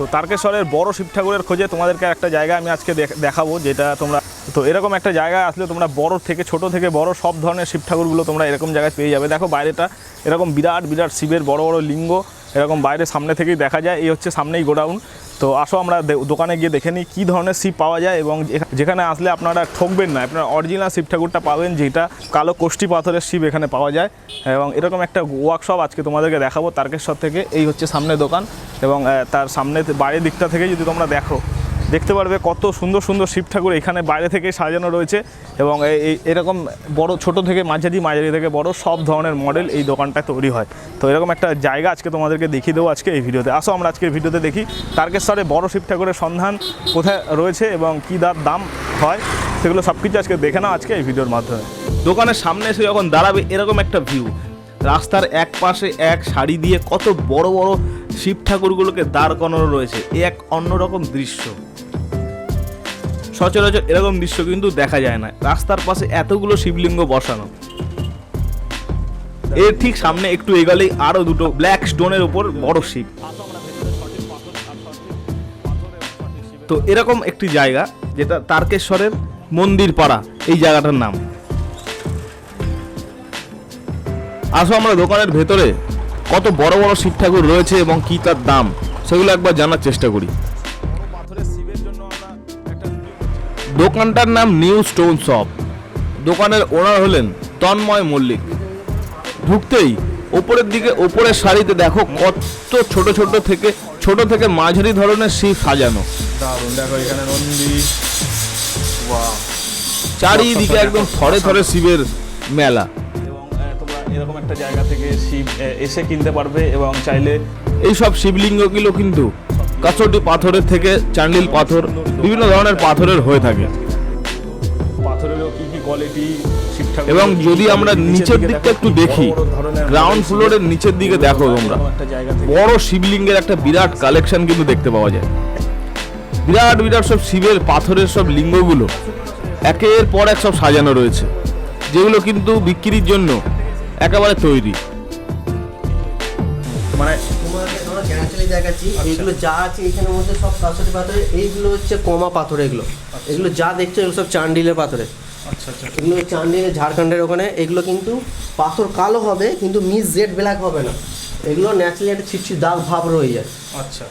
তো তারকেশ্বরের বড় শিব ঠাকুরের খোঁজে তোমাদেরকে একটা জায়গা আমি আজকে দেখ- দেখাবো, যেটা তোমরা তো এরকম একটা জায়গায় আসলে তোমরা বড় থেকে ছোট থেকে বড় সব ধরনের শিব ঠাকুরগুলো তোমরা এরকম জায়গায় পেয়ে যাবে। দেখো বাইরেটা এরকম বিরাট বিরাট শিবের বড় বড় লিঙ্গ, এরকম বাইরে সামনে থেকেই দেখা যায়। এই হচ্ছে সামনেই গোডাউন। তো আসো আমরা দোকানে গিয়ে দেখে নিই কী ধরনের শিব পাওয়া যায় এবং যেখানে আসলে আপনারা ঠকবেন না, আপনারা অরিজিনাল শিব ঠাকুরটা পাবেন যেটা কালো কোষ্টি পাথরের শিব এখানে পাওয়া যায়। এবং এরকম একটা ওয়ার্কশপ আজকে তোমাদেরকে দেখাবো, তারকেশ্বর থেকে, এই হচ্ছে সামনে দোকান এবং তার সামনে বাইরের দিকটা থেকে যদি তোমরা দেখো দেখতে পারবে কত সুন্দর সুন্দর শিব ঠাকুর এখানে বাইরে থেকে সাজানো রয়েছে এবং এই- এরকম বড়, ছোট থেকে মাঝারি মাঝারি থেকে বড় সব ধরনের মডেল এই দোকানটা তৈরি হয়। তো এরকম একটা জায়গা আজকে তোমাদেরকে দেখিয়ে দেবো আজকে এই ভিডিওতে। আসো আমরা আজকের ভিডিওতে দেখি তারকেশ্বরে বড় শিব ঠাকুরের সন্ধান কোথায় রয়েছে এবং কী দার দাম হয়, সেগুলো সব কিছু আজকে দেখে নাও আজকে এই ভিডিওর মাধ্যমে। দোকানের সামনে এসে যখন দাঁড়াবে, এরকম একটা ভিউ রাস্তার এক পাশে এক শাড়ি দিয়ে কত বড় বড় শিব ঠাকুরগুলোকে দাঁড় করানো রয়েছে, এ এক অন্যরকম দৃশ্য। সচরাচর এরকম দৃশ্য কিন্তু দেখা যায় না। রাস্তার পাশে এতগুলো শিবলিঙ্গ বসানো। এর ঠিক সামনে একটু এগোলেই আরও দুটো ব্ল্যাক স্টোনের উপর বড় শিব। তো এরকম একটি জায়গা, যেটা তারকেশ্বরের মন্দির পাড়া, এই জায়গাটার নাম। আসো আমরা দোকানের ভেতরে, কত বড় বড় শিব ঠাকুর রয়েছে এবং কি তার দাম, সেগুলো একবার জানার চেষ্টা করি। দোকানটার নাম নিউ স্টোন শপ। দোকানের ওনার হলেন তন্ময় মল্লিক। ঢুকতেই ওপরের দিকে ওপরের শাড়িতে দেখো কত ছোট ছোট থেকে ছোট থেকে মাঝারি ধরনের শিব সাজানো। দেখো এখানে নন্দী। চারিদিকে একদম থরে থরে শিবের মেলা। এবং তোমরা এরকম একটা জায়গা থেকে শিব এসে কিনতে পারবে এবং চাইলে এই সব শিবলিঙ্গগুলো কিন্তু কাছটি পাথরের থেকে চান্ডিল পাথর বিভিন্ন ধরনের পাথরের হয়ে থাকে। এবং যদি আমরা নিচের দিকটা একটু দেখি গ্রাউন্ড ফ্লোরের নিচের দিকে দেখো তোমরা। বড় শিবলিঙ্গের একটা বিরাট কালেকশন কিন্তু দেখতে পাওয়া যায়। বিরাট বিরাট সব শিবের পাথরের সব লিঙ্গগুলো। একের পর এক সব সাজানো রয়েছে যেগুলো কিন্তু বিক্রির জন্য একেবারে তৈরি। মানে তোমাকে দেখাচ্ছি। এইগুলো যা আছে এখানের মধ্যে সব কাঁচুরি পাথরের এইগুলো হচ্ছে কমা পাথর এগুলো। এগুলো যা দেখছ এগুলো সব চান্ডিলের পাথরে। আচ্ছা আচ্ছা এগুলো চান্ডিলের ঝাড়খণ্ডের ওখানে এগুলো কিন্তু পাথর কালো হবে কিন্তু মিস জেড ব্ল্যাক হবে না। এগুলো ন্যাচারালি একটা ছিটছি দাগ ভাব রয়ে যায়। আচ্ছা।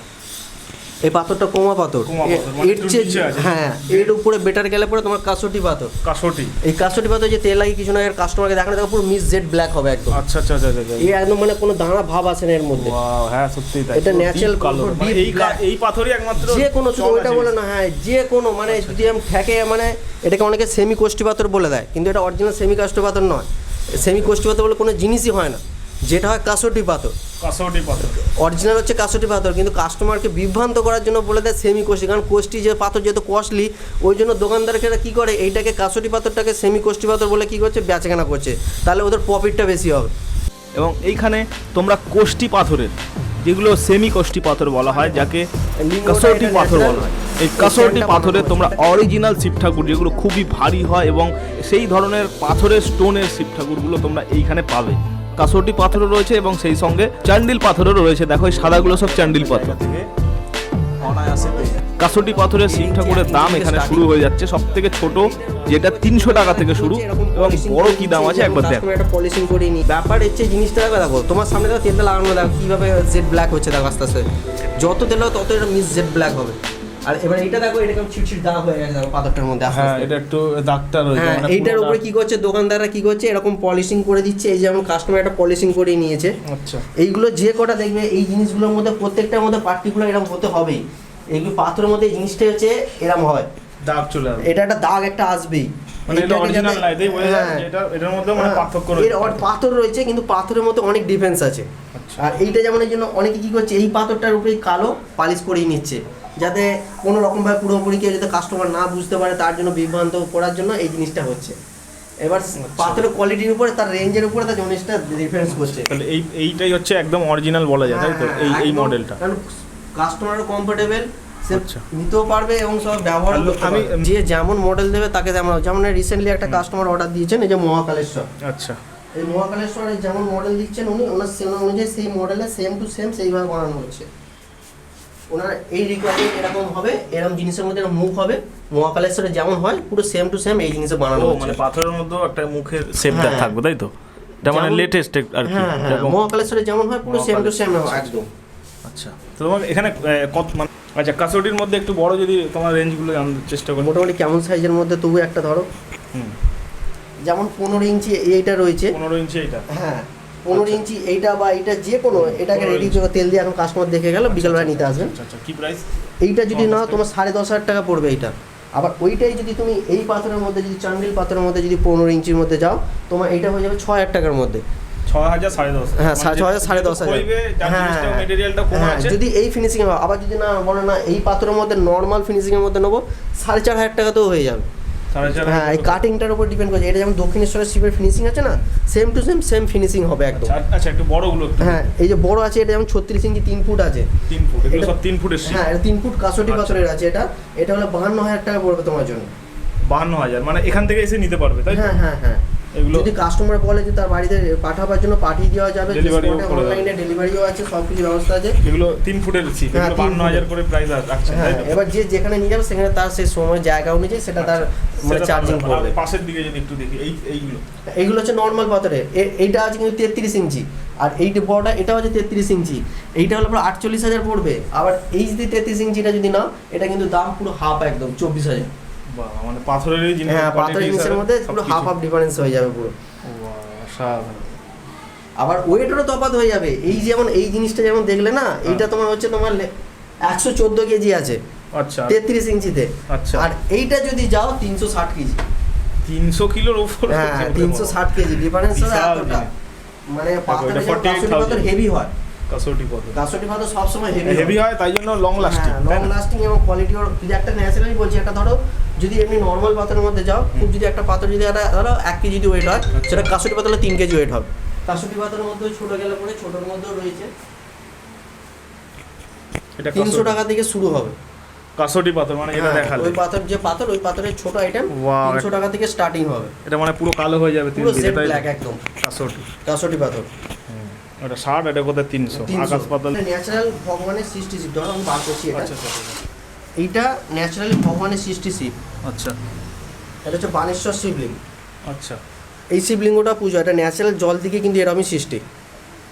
এই পাথরটা কোমা পাথর। মানে এর চেয়ে হ্যাঁ এর উপরে বেটার গেলে পরে তোমার কাসুটি পাথর। কাসটি। এই কাসুটি পাথর যে তেল লাগিয়ে কিছু না এর কাস্টমারকে দেখানো দেখো পুরো মিস জেড ব্ল্যাক হবে একদম। আচ্ছা আচ্ছা আচ্ছা আচ্ছা এই একদম মানে কোনো দানা ভাব আছে না এর মধ্যে। ওয়াও হ্যাঁ সত্যি তাই। এটা ন্যাচারাল natural deep কালো। পুরো মানে এই এই পাথরই একমাত্র যে কোনো ওইটা বলে না হ্যাঁ যে কোনো মানে যদি আমি ঠেকে মানে এটাকে অনেকে সেমি কোষ্টি পাথর বলে দেয় কিন্তু এটা অরিজিনাল সেমি কাষ্টি পাথর নয়। সেমি কোষ্টি পাথর বলে কোনো জিনিসই হয় না। যেটা হয় কাসটি পাথর। কাসটি পাথর। অরিজিনাল হচ্ছে কাসটি পাথর কিন্তু কাস্টমারকে বিভ্রান্ত করার জন্য বলে দেয় সেমি কোষ্টি কারণ কোষ্টি যে পাথর যেহেতু কস্টলি ওই জন্য দোকানদারকেরা কী করে এইটাকে কাসটি পাথরটাকে সেমি কোষ্টি পাথর বলে কী করছে বেচাকেনা করছে। তাহলে ওদের প্রফিটটা বেশি হবে। এবং এইখানে তোমরা কোষ্টি পাথরের যেগুলো সেমি কোষ্টি পাথর বলা হয় যাকে কাসৌটি পাথর বলা হয়। এই এই কাসৌটি পাথরে তোমরা অরিজিনাল শিব ঠাকুর যেগুলো খুবই ভারী হয় এবং সেই ধরনের পাথরের স্টোনের শিব ঠাকুরগুলো তোমরা এইখানে পাবে। কাসৌটি পাথরও রয়েছে এবং সেই সঙ্গে চান্ডিল পাথরও রয়েছে। দেখো এই সাদাগুলো সব চান্ডিল পাথর। কাসৌটি পাথরের শিব ঠাকুরের দাম এখানে শুরু হয়ে যাচ্ছে। সব থেকে ছোট যেটা তিনশো টাকা থেকে শুরু এবং বড় কি দাম আছে একবার দেখো। পলিশিং করে নি ব্যাপার হচ্ছে জিনিসটা দেখো দেখো তোমার সামনে দেখো তেলটা লাগানো দেখো কীভাবে জেড ব্ল্যাক হচ্ছে দেখো আস্তে আস্তে। যত তেল তত এটা মিস জেড ব্ল্যাক হবে। আর এবার এইটা দেখো এটা কেমন ছিটছিট দাগ হয়ে গেছে দেখো পাথরটার মধ্যে হ্যাঁ এটা একটু দাগটা রয়েছে হ্যাঁ এইটার উপরে কি করছে দোকানদাররা কি করছে এরকম পলিশিং করে দিচ্ছে এই যেমন কাস্টমার একটা পলিশিং করে নিয়েছে। আচ্ছা। এইগুলো যে কটা দেখবে এই জিনিসগুলোর মধ্যে প্রত্যেকটার মধ্যে পার্টিকুলার এরকম হতে হবেই। এইগুলো পাথরের মধ্যে জিনিসটা হচ্ছে এরকম হয়। দাগ চলে আসবে। এটা একটা দাগ একটা আসবেই। মানে এটা অরিজিনাল বোঝা হ্যাঁ। এটা এটার মধ্যে মানে হ্যাঁ, পার্থক্য রয়েছে। ওর পাথর রয়েছে কিন্তু পাথরের মধ্যে অনেক ডিফারেন্স আছে। আচ্ছা। আর এইটা যেমন এই জন্য অনেকে কি করছে এই পাথরটার উপরে কালো পালিশ করেই নিচ্ছে। যাতে কোনো রকমভাবে পুরোপুরি কেউ যাতে কাস্টমার না বুঝতে পারে তার জন্য বিভ্রান্ত করার জন্য এই জিনিসটা হচ্ছে। এবার আচ্ছা। পাথরের কোয়ালিটির উপরে তার রেঞ্জের উপরে তার জিনিসটা ডিফারেন্স করছে। তাহলে এই এইটাই হচ্ছে একদম অরিজিনাল বলা যায় তাই তো? হ্যাঁ, এই এই মডেলটা কারণ কাস্টমারও কমফোর্টেবল সে আচ্ছা। নিতেও পারবে এবং সব ব্যবহার আমি- যে যেমন মডেল দেবে তাকে তেমন যেমন রিসেন্টলি একটা কাস্টমার অর্ডার দিয়েছেন এই যে মহাকালেশ্বর। আচ্ছা। এই মহাকালেশ্বরের যেমন মডেল দিচ্ছেন উনি ওনার অনুযায়ী সেই মডেলে সেম টু সেম সেইভাবে বানানো হচ্ছে। ওনার এই রিকোয়ারমেন্ট এরকম হবে এরকম জিনিসের মধ্যে এরকম মুখ হবে মহাকালেশ্বরে যেমন হয় পুরো সেম টু সেম এই জিনিসে বানানো মানে পাথরের মধ্যেও একটা মুখের শেপটা হ্যাঁ। থাকবে তাই তো? এটা মানে লেটেস্ট আর কি হ্যাঁ হ্যাঁ মহাকালেশ্বরে যেমন হয় পুরো সেম টু সেম একদম। আচ্ছা তো তোমার এখানে কত মানে আচ্ছা কাসোটির মধ্যে একটু বড় যদি তোমার রেঞ্জগুলো জানতে চেষ্টা করো। মোটামুটি কেমন সাইজের মধ্যে তবু একটা ধরো। হুম। যেমন পনেরো ইঞ্চি এইটা রয়েছে। পনেরো ইঞ্চি এইটা। হ্যাঁ। পনেরো ইঞ্চি এইটা বা এইটা যে কোনো এটাকে রেডি। তেল দিয়ে এখন কাস্টমার দেখে গেল বিকালবেলা নিতে আসবেন আচ্ছা আচ্ছা কি প্রাইস এইটা যদি নাও তোমার সাড়ে দশ হাজার টাকা পড়বে এইটা। আবার ওইটাই যদি তুমি এই পাথরের মধ্যে যদি চান্ডিল পাথরের মধ্যে যদি পনেরো ইঞ্চির মধ্যে যাও তোমার এইটা হয়ে যাবে ছ হাজার টাকার মধ্যে। হ্যাঁ হ্যাঁ হ্যাঁ, আছে? যদি এই ফিনিশিং আবার যদি না বলে না এই পাথরের মধ্যে নর্মাল ফিনিশিংয়ের মধ্যে নেব সাড়ে চার হাজার টাকাতেও হয়ে যাবে। হ্যাঁ এই কাটিংটার উপর ডিপেন্ড করছে। এটা যেমন দক্ষিণেশ্বরের শিবের ফিনিশিং আছে না same to same same finishing হবে একদম। আচ্ছা, আচ্ছা একটু একটু। হ্যাঁ এই যে বড় আছে এটা যেমন ছত্রিশ ইঞ্চি তিন ফুট আছে। তিন ফুট এগুলো এটা- সব তিন ফুটের হ্যাঁ এটা তিন ফুট কাষট্টি আচ্ছা। পাথরের আছে এটা এটা হলো বাহান্ন হাজার টাকা পড়বে তোমার জন্য। বাহান্ন হাজার মানে এখান থেকে এসে নিতে পারবে তাই হ্যাঁ হ্যাঁ হ্যাঁ। এগুলো যদি কাস্টমার বলে যে তার বাড়িতে পাঠাবার জন্য পাঠিয়ে দেওয়া যাবে। অনলাইনে ডেলিভারিও আছে সব কিছু ব্যবস্থা আছে। এগুলো তিন ফুটের ছিপ হ্যাঁ, বান্ন হাজার করে প্রাইস রাখছে হ্যাঁ? এবার যে যেখানে নিয়ে যাবে সেখানে তার সেই সময় জায়গা অনুযায়ী সেটা তার মানে চার্জিং পড়বে আর পাশের দিকে যদি একটু দেখি এই এইগুলো। এইগুলো হচ্ছে নর্মাল পাথরের এইটা আছে কিন্তু তেত্রিশ ইঞ্চি। আর এই বড়টা এটা হচ্ছে তেত্রিশ ইঞ্চি। এইটা হলো পুরো আটচল্লিশ হাজার পড়বে। আবার এই যদি তেত্রিশ ইঞ্চিটা যদি নাও এটা কিন্তু দাম পুরো হাফ একদম চব্বিশ হাজার। মানে পাথরের জিনিস হ্যাঁ পাথরের জিনিসের মধ্যে পুরো হাফ হাফ ডিফারেন্স হয়ে যাবে পুরো। আবার ওয়েটেরও তফাৎ হয়ে যাবে। এই যেমন এই জিনিসটা যেমন দেখলে না এইটা তোমার হচ্ছে তোমার একশো চোদ্দ কেজি আছে। আচ্ছা। তেত্রিশ ইঞ্চিতে। আচ্ছা। আর এইটা যদি যাও তিনশো ষাট কেজি। তিনশো কিলোর উপর হ্যাঁ তিনশো ষাট কেজি। ডিফারেন্স এতটা। মানে পাথরের 48,000 পাথর হেভি হয়। কাসোটি কত কাসটি পাথর সবসময় হেভি হেভি হয়। তাই জন্য লং লাস্টিং লং লাস্টিং এবং কোয়ালিটি যদি একটা ন্যাচারালি বলছি একটা ধরো যদি এমনি নর্মাল পাথরের মধ্যে যাও খুব যদি একটা পাথর যদি একটা ধরো এক কেজি যদি ওয়েট হয় আচ্ছা। সেটা কাসটি পাথর তিন কেজি ওয়েট হবে। কাসটি পাথরের মধ্যে ছোট গেলে পরে ছোটোর মধ্যেও রয়েছে। এটা তিনশো টাকা থেকে শুরু হবে। কাসোটি পাথর মানে এটা হ্যাঁ, দেখালে। ওই পাথর যে পাথর ওই পাথরের ছোট আইটেম Wow, তিনশো টাকা থেকে স্টার্টিং হবে। এটা মানে পুরো কালো হয়ে যাবে পুরো সেট ব্ল্যাক একদম। কাসোটি কাসটি পাথর। এটা ষাট এটা কোথায় তিনশো। আকাশ পাতাল ন্যাচারাল ভগবানের সৃষ্টি ধরো আমি বার করছি এটা। আচ্ছা আচ্ছা। এইটা ন্যাচারালি ভগবানের সৃষ্টি শিব। আচ্ছা। এটা হচ্ছে বানেশ্বর শিবলিঙ্গ। আচ্ছা। এই শিবলিঙ্গটা পুজো এটা ন্যাচারাল জল থেকে কিন্তু এরমই সৃষ্টি।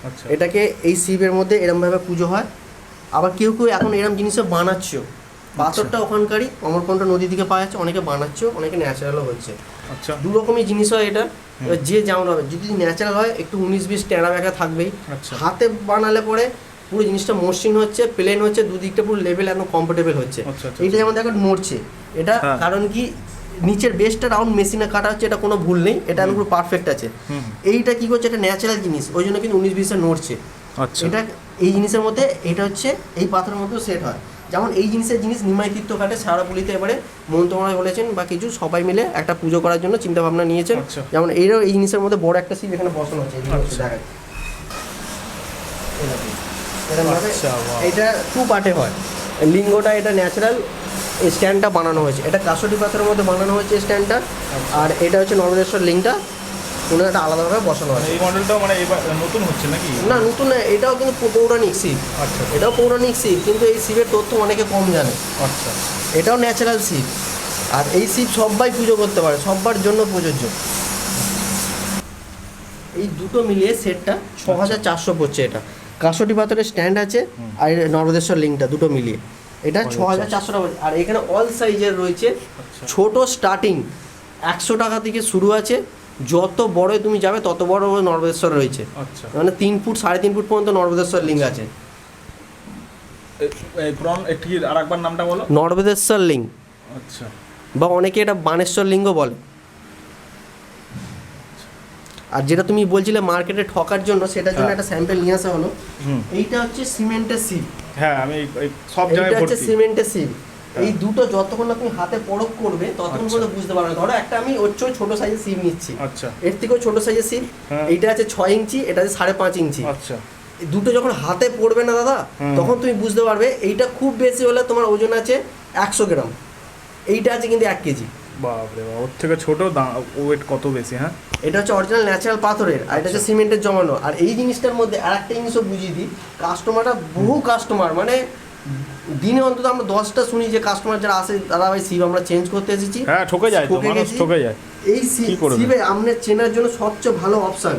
আচ্ছা। এটাকে এই শিবের মধ্যে এরমভাবে পুজো হয়। আবার কেউ কেউ এখন এরম জিনিসও বানাচ্ছেও। পাথরটা ওখানকারই অমরকণ্ঠ নদী থেকে পাওয়া যাচ্ছে অনেকে বানাচ্ছেও অনেকে ন্যাচারালও হচ্ছে। আচ্ছা। দু রকমই জিনিস হয় এটা। যে যেমন হবে যদি ন্যাচারাল হয় একটু উনিশ বিশ টেরা ব্যাকা থাকবেই। আচ্ছা। হাতে বানালে পরে পুরো জিনিসটা মসৃণ হচ্ছে প্লেন হচ্ছে দুদিকটা পুরো লেভেল একদম কমফোর্টেবল হচ্ছে। আচ্ছা, আচ্ছা, যেমন দেখো নড়ছে। এটা হ্যাঁ। কারণ কি নিচের বেসটা রাউন্ড মেশিনে কাটা হচ্ছে এটা কোনো ভুল নেই এটা একদম পুরো পারফেক্ট আছে। এইটা কি করছে এটা ন্যাচারাল জিনিস ওই জন্য কিন্তু উনিশ বিশে নড়ছে। আচ্ছা। এটা এই জিনিসের মধ্যে এটা হচ্ছে এই পাথরের মধ্যেও সেট হয়। যেমন এই জিনিসের জিনিস নিমাই তীর্থ ঘাটে সারাপুলিতে এবারে মন্ত্রমরা বলেছেন বা কিছু সবাই মিলে একটা পুজো করার জন্য চিন্তা ভাবনা নিয়েছেন। আচ্ছা। যেমন এইরও এই জিনিসের মধ্যে বড় একটা শিব এখানে বসানো হচ্ছে আচ্ছা। এরকম। এরকমভাবে আচ্ছা, এটা টু পার্টে হয়। লিঙ্গটা এটা ন্যাচারাল স্ট্যান্ডটা বানানো হয়েছে। এটা কাসটি পাথরের মধ্যে বানানো হয়েছে স্ট্যান্ডটা আর এটা হচ্ছে নর্মদেশ্বর লিঙ্কটা কোনো একটা আলাদাভাবে বসানো আছে এই মডেলটাও মানে নতুন হচ্ছে নাকি? না নতুন না, এটাও কিন্তু পৌরাণিক শিব আচ্ছা। এটাও পৌরাণিক শিব কিন্তু এই শিবের তথ্য অনেকে কম জানে। আচ্ছা। এটাও ন্যাচারাল শিব আর এই শিব সবাই পুজো করতে পারে সবার জন্য প্রযোজ্য। এই দুটো মিলিয়ে সেটটা ছ হাজার চারশো পড়ছে এটা। কাসটি পাথরের স্ট্যান্ড আছে আর নর্মদেশ্বর লিঙ্কটা দুটো মিলিয়ে। এটা ছ হাজার চারশো টাকা আর এখানে অল সাইজের রয়েছে আচ্ছা। ছোট স্টার্টিং একশো টাকা থেকে শুরু আছে। যত বড় তুমি যাবে তত বড় নর্মদেশ্বর রয়েছে। আচ্ছা। মানে তিন ফুট সাড়ে তিন ফুট পর্যন্ত নর্মদেশ্বর লিঙ্ক আছে। নামটা বলো? নর্মদেশ্বর লিঙ্ক আচ্ছা। বা অনেকে এটা বানেশ্বর লিঙ্গ বলে। আর যেটা তুমি বলছিলে মার্কেটে ঠকার জন্য সেটার জন্য হ্যাঁ। একটা স্যাম্পল নিয়ে আসা হলো। এইটা হচ্ছে সিমেন্টের সিপ হ্যাঁ আমি সব জায়গায় হচ্ছে সিমেন্টের সিপ হ্যাঁ। এই দুটো যতক্ষণ না তুমি হাতে পরখ করবে ততক্ষণ আচ্ছা। পর্যন্ত বুঝতে পারবে ধরো একটা আমি ওর চেয়েও ছোট সাইজের সিপ নিচ্ছি। আচ্ছা। এর থেকেও ছোট সাইজের সিপ হ্যাঁ। এইটা আছে ছয় ইঞ্চি এটা আছে সাড়ে পাঁচ ইঞ্চি। আচ্ছা। দুটো যখন হাতে পড়বে না দাদা তখন তুমি বুঝতে পারবে এইটা খুব বেশি হলে তোমার ওজন আছে একশো গ্রাম। এইটা আছে কিন্তু এক কেজি। বাপরে বাপ ওর থেকে ছোট ওয়েট কত বেশি হ্যাঁ? এটা হচ্ছে অরিজিনাল ন্যাচারাল পাথরের আর এটা হচ্ছে সিমেন্টের জমানো। আর এই জিনিসটার মধ্যে আর একটা জিনিসও বুঝিয়ে দিই কাস্টমারটা বহু কাস্টমার মানে দিনে অন্তত আমরা দশটা শুনি যে কাস্টমার যারা আসে দাদা ভাই শিব আমরা চেঞ্জ করতে এসেছি হ্যাঁ ঠকে যায় ঠকে যায়। এই? শিবে আপনার চেনার জন্য সবচেয়ে ভালো অপশান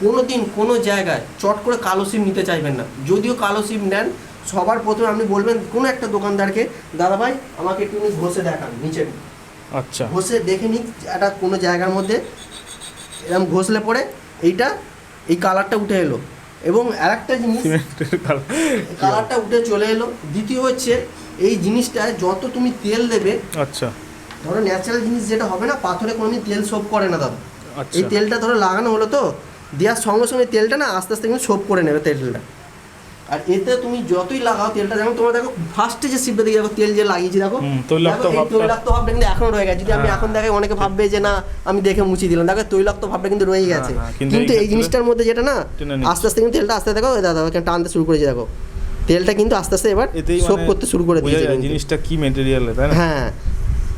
কোনো দিন কোনো জায়গায় চট করে কালো সিম নিতে চাইবেন না। যদিও কালো সিম নেন সবার প্রথমে আপনি বলবেন কোনো একটা দোকানদারকে দাদা ভাই আমাকে একটু ঘষে দেখান নিচে। আচ্ছা। ঘষে দেখে নিক একটা কোনো জায়গার মধ্যে এরকম ঘষলে পরে এইটা এই কালারটা উঠে এলো। এবং আর একটা জিনিস কালারটা উঠে চলে এলো। দ্বিতীয় হচ্ছে এই জিনিসটা যত তুমি তেল দেবে আচ্ছা। ধরো ন্যাচারাল জিনিস যেটা হবে না পাথরে কোনোদিন তেল সোপ করে না দাদা। আচ্ছা। এই তেলটা ধরো লাগানো হলো তো দেওয়ার সঙ্গে সঙ্গে তেলটা না আস্তে আস্তে কিন্তু সোপ করে নেবে তেলটা। আর এতে তুমি যতই লাগাও তেলটা যেমন তোমার দেখো ফার্স্টে যে শিপটা দেখে দেখো তেল যে লাগিয়েছি দেখো। তৈলাক্ত ভাবটা- কিন্তু এখনও রয়ে গেছে। যদি আমি হ্যাঁ। এখন দেখাই অনেকে ভাববে যে না আমি দেখে মুছিয়ে দিলাম। দেখো তৈলাক্ত ভাবটা কিন্তু রয়ে গেছে। হ্যাঁ, কিন্তু এই জিনিসটার মধ্যে যেটা না আস্তে আস্তে কিন্তু তেলটা আস্তে দেখো দাদা টানতে শুরু করেছে দেখো। তেলটা কিন্তু আস্তে আস্তে এবার সোপ মানে করতে শুরু করে দিয়েছে জিনিসটা কি মেটেরিয়ালে তাই না? হ্যাঁ।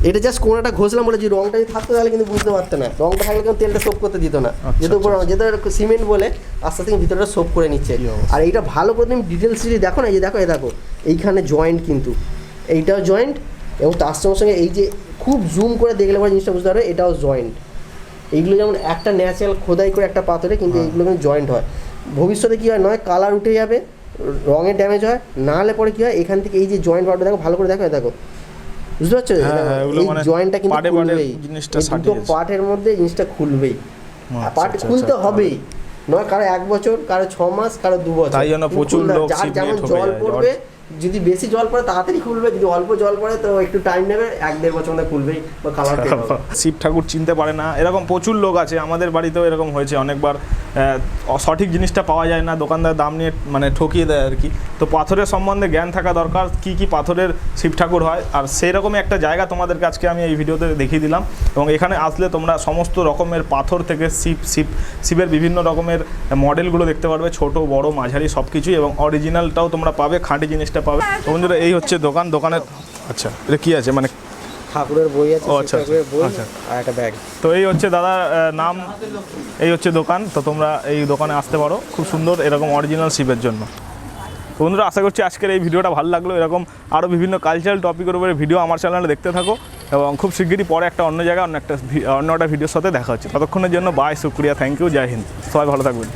এটা জাস্ট কোনাটা ঘষলাম বলে যে রংটা যদি থাকতো তাহলে কিন্তু বুঝতে পারতো না। রংটা থাকলে কিন্তু তেলটা সোপ করতে দিত না। আচ্ছা, যেহেতু আচ্ছা, যেহেতু সিমেন্ট বলে আস্তে আস্তে ভিতরটা সোপ করে নিচ্ছে। আর এইটা ভালো করে তুমি ডিটেলস যদি দেখো না এই যে দেখো এই দেখো এইখানে জয়েন্ট কিন্তু। এইটাও জয়েন্ট এবং তার সঙ্গে সঙ্গে এই যে খুব জুম করে দেখলে পরে জিনিসটা বুঝতে পারবে এটাও জয়েন্ট এইগুলো যেমন একটা ন্যাচারাল খোদাই করে একটা পাথরে কিন্তু হ্যাঁ। এইগুলো কিন্তু জয়েন্ট হয়। ভবিষ্যতে কী হয়? নয় কালার উঠে যাবে রঙের ড্যামেজ হয় না হলে পরে কী হয়? এখান থেকে এই যে জয়েন্ট পার্টটা দেখো ভালো করে দেখো দেখো। বুঝতে পারছ? হ্যাঁ, হ্যাঁ, এই মানে জয়েন্টটা কিন্তু খুলবেই। দুটো পার্টের মধ্যে জিনিসটা খুলবেই। আচ্ছা, পার্ট আচ্ছা, খুলতে আচ্ছা। হবেই। নয় কারও এক বছর কারও ছ মাস কারও দু বছর। তাই জন্য প্রচুর লোক যার যেমন জল পড়বে যদি বেশি জল পড়ে তাড়াতাড়ি খুলবে। যদি অল্প জল পড়ে তো একটু টাইম নেবে এক দেড় বছর মধ্যে খুলবেই বা কালার শিব ঠাকুর চিনতে পারে না। এরকম প্রচুর লোক আছে আমাদের বাড়িতেও এরকম হয়েছে অনেকবার। সঠিক জিনিসটা পাওয়া যায় না, দোকানদার দাম নিয়ে মানে ঠকিয়ে দেয় আর কি। তো পাথরের সম্বন্ধে জ্ঞান থাকা দরকার, কি কি পাথরের শিব ঠাকুর হয়। আর সেই রকমই একটা জায়গা তোমাদেরকে আজকে আমি এই ভিডিওতে দেখিয়ে দিলাম। এবং এখানে আসলে তোমরা সমস্ত রকমের পাথর থেকে শিব শিব, শিবের বিভিন্ন রকমের মডেলগুলো দেখতে পারবে। ছোট, বড়, মাঝারি সব কিছুই এবং অরিজিনালটাও তোমরা পাবে, খাঁটি জিনিসটা পাবে। বন্ধুরা, এই হচ্ছে দোকান। দোকানের আচ্ছা এটা কী আছে? মানে ঠাকুরের বই আছে আচ্ছা, ঠাকুরের বই আচ্ছা। আর একটা ব্যাগ তো এই হচ্ছে দাদা নাম এই হচ্ছে দোকান। তো তোমরা এই দোকানে আসতে পারো। খুব সুন্দর এরকম অরিজিনাল শিপের জন্য। বন্ধুরা আশা করছি আজকের এই ভিডিওটা ভালো লাগল। এরকম আরও বিভিন্ন কালচারাল টপিকের উপরে ভিডিও আমার চ্যানেলে দেখতে থাকো। এবং খুব শিগগিরই পরে একটা অন্য জায়গায় অন্য একটা অন্য একটা ভিডিওর সাথে দেখা হচ্ছে। ততক্ষণের জন্য বাই শুক্রিয়া থ্যাংক ইউ জয় হিন্দ। সবাই ভালো থাকবেন।